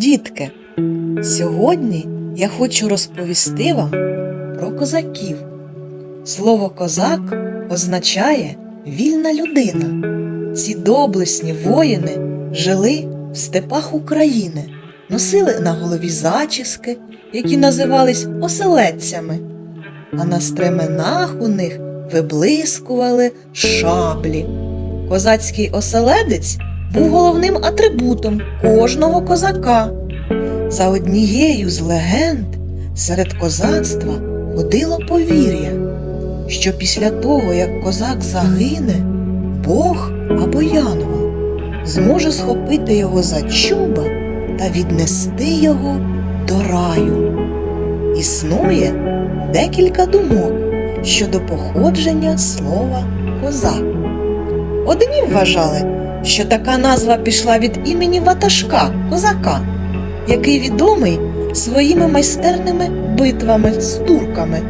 Дітки, сьогодні я хочу розповісти вам про козаків. Слово козак означає вільна людина. Ці доблесні воїни жили в степах України, носили на голові зачіски, які називались оселедцями, а на стременах у них виблискували шаблі. Козацький оселедець був головним атрибутом кожного козака. За однією з легенд серед козацтва ходило повір'я, що після того, як козак загине, Бог або Янгол зможе схопити його за чуба та віднести його до раю. Існує декілька думок щодо походження слова козак. Одні вважали, що така назва пішла від імені ватажка козака, який відомий своїми майстерними битвами з турками.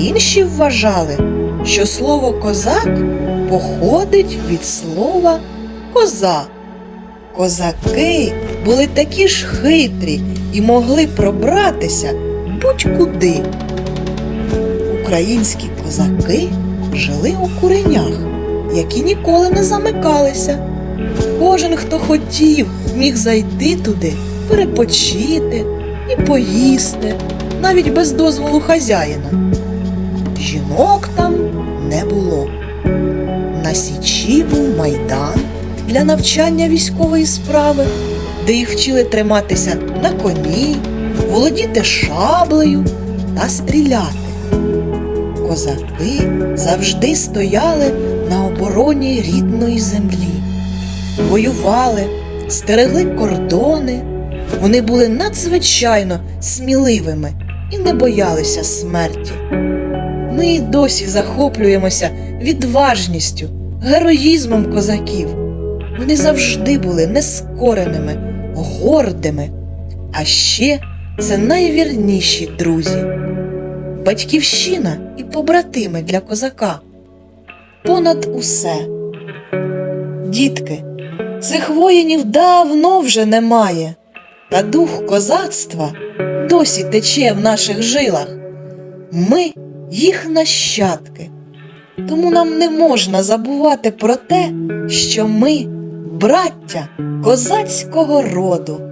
Інші вважали, що слово козак походить від слова коза. Козаки були такі ж хитрі і могли пробратися будь-куди. Українські козаки жили у куренях, які ніколи не замикалися. Кожен, хто хотів, міг зайти туди, перепочити і поїсти, навіть без дозволу хазяїна. Жінок там не було. На Січі був майдан для навчання військової справи, де їх вчили триматися на коні, володіти шаблею та стріляти. Козаки завжди стояли на обороні рідної землі, воювали, стерегли кордони. Вони були надзвичайно сміливими і не боялися смерті. Ми й досі захоплюємося відважністю, героїзмом козаків. Вони завжди були нескореними, гордими, а ще це найвірніші друзі батьківщина і побратими для козака. Понад усе. Дітки, цих воїнів давно вже немає, та дух козацтва досі тече в наших жилах. Ми їх нащадки. Тому нам не можна забувати про те, що ми браття козацького роду.